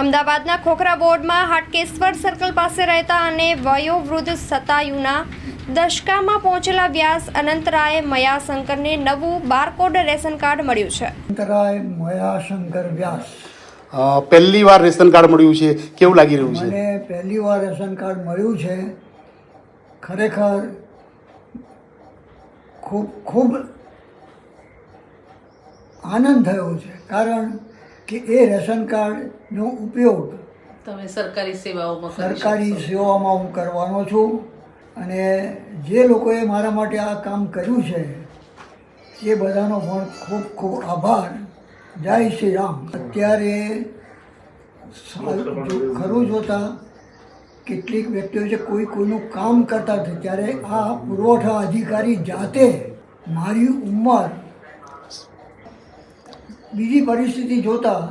અમદાવાદના ખોખરા બોર્ડમાં હાટકેશ્વર સર્કલ પાસે રહેતા અને વયોવૃદ્ધ સતાયુના દશકામાં પહોંચેલા વ્યાસ અનંતરાય મયાશંકરને નવું બારકોડ રેશન કાર્ડ મળ્યું છે. અંતરાય મયાશંકર વ્યાસ. પહેલી વાર રેશન કાર્ડ મળ્યું છે. કેવું લાગી રહ્યું છે? મને પહેલી વાર રેશન કાર્ડ મળ્યું છે. ખરેખર ખૂબ ખૂબ આનંદ થયો છે. કારણ કે એ રેશન કાર્ડનો ઉપયોગ તમે સરકારી સેવાઓમાં કરી સરકારી. સેવામાં હું કરવાનો છું અને જે લોકોએ મારા માટે આ કામ કર્યું છે એ બધાનો પણ ખૂબ ખૂબ આભાર જય શ્રી રામ અત્યારે ખરું જોતા કેટલીક વ્યક્તિઓ છે કોઈ કોઈનું કામ કરતા હતા ત્યારે આ પુરવઠા અધિકારી જાતે મારી ઉંમર બીજી પરિસ્થિતિ જોતા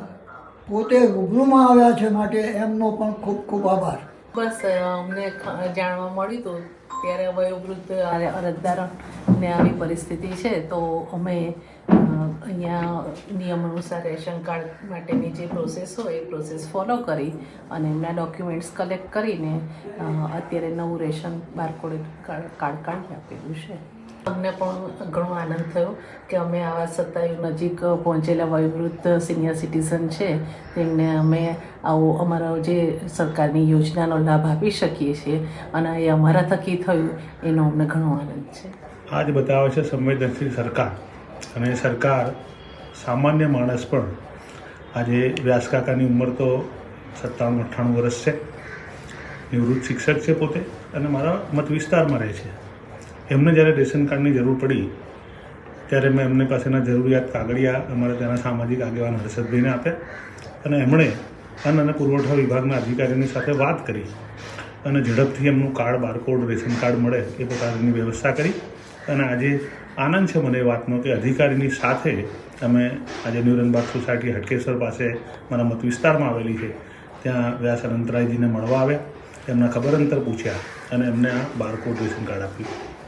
પોતે રૂબરૂમાં આવ્યા છે માટે એમનો પણ ખૂબ ખૂબ આભાર. બસ અમને જાણવા મળ્યું હતું ત્યારે વયોવૃદ્ધ અર- અરજદારોને આવી પરિસ્થિતિ છે તો અમે અહીંયા નિયમ અનુસાર રેશન કાર્ડ માટેની જે પ્રોસેસ હોય, એ પ્રોસેસ ફોલો કરી અને એમના ડોક્યુમેન્ટ્સ કલેક્ટ કરીને અત્યારે નવું રેશન બારકોડ કાર્ડ કાઢી આપેલું છે. અમને પણ ઘણો આનંદ થયો કે અમે આવા સત્તાયુ નજીક પહોંચેલા વયોવૃદ્ધ સિનિયર સિટીઝન છે. તેમને અમે આવો અમારો જે સરકારની યોજનાનો લાભ આપી શકીએ છીએ અને એ અમારા થકી થયું, એનો અમને ઘણો આનંદ છે. આ જ બતાવે છે સંવેદનશીલ સરકાર અને સરકાર સામાન્ય માણસ પણ આજે વ્યાસકાકાની ઉંમર તો સત્તાણું, અઠ્ઠાણું વર્ષ છે. નિવૃત્ત શિક્ષક છે પોતે અને મારા મત વિસ્તારમાં રહે છે. એમને જ્યારે રેશન કાર્ડની જરૂર પડી, ત્યારે મેં એમની પાસેના જરૂરિયાત કાગળિયા અમારા ત્યાંના સામાજિક આગેવાન હર્ષદભાઈને આપ્યા અને એમણે અન્ન અને પુરવઠા વિભાગના અધિકારીની સાથે વાત કરી અને ઝડપથી એમનું કાર્ડ, બારકોડ, રેશન કાર્ડ મળે એ પ્રકારની વ્યવસ્થા કરી અને આજે આનંદ છે મને એ વાતનો કે અધિકારીની સાથે અમે આજે ન્યુરનબાગ સોસાયટી હટકેશ્વર પાસે મારા મત વિસ્તારમાં આવેલી છે. ત્યાં વ્યાસ અનંતરાયજીને મળવા આવ્યા. એમના ખબર અંતર પૂછ્યા અને એમને આ બારકોડ રેશન કાર્ડ આપ્યું.